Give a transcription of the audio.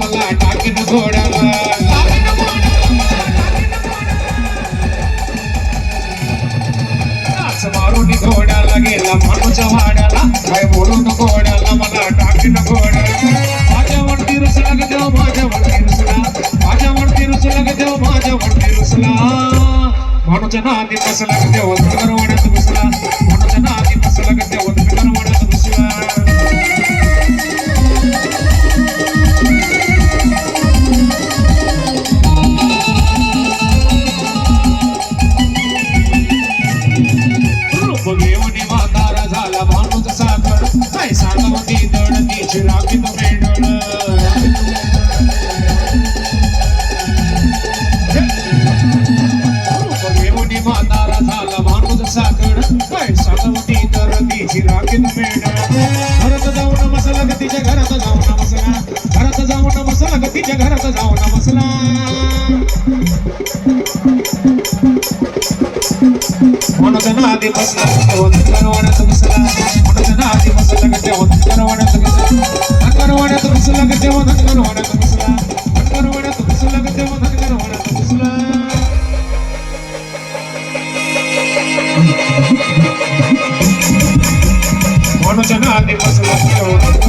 కోడమ్మ టాకిన కోడమ్మ సుమారుని కోడల గేల మనుజ వాడల భయములను కోడల మన టాకిన కోడల మాజవంటి రుసులగ జో మాజవంటి రుసుల మాజవంటి రుసులగ జో झाला साखर काय सांगवती दडतीची राखीत मेंढळ रूप घेऊन म्हातारा झाला माणूस साखर काय सांगवती दडतीची राखीत मेंढळ घरात जाऊन ग तिच्या घरात जाऊन मसला घरात जाऊन मसला ग तिच्या घरात जाऊन मसला ಒಣದನಾದಿ ಮಸಲ ಒಂದರವಣ ತುಮಸಲ ಒಣದನಾದಿ ಮಸಲ ಗಟ್ಟೆ ಒಂದರವಣ ತುಮಸಲ ಅಕ್ಕರವಣ ತುಮಸಲ ಗಟ್ಟೆ ಒಂದರವಣ ತುಮಸಲ ಅಕ್ಕರವಣ ತುಮಸಲ ಗಟ್ಟೆ ಒಂದರವಣ ತುಮಸಲ ಒಣದನಾದಿ ಮಸಲ ಒಂದರವಣ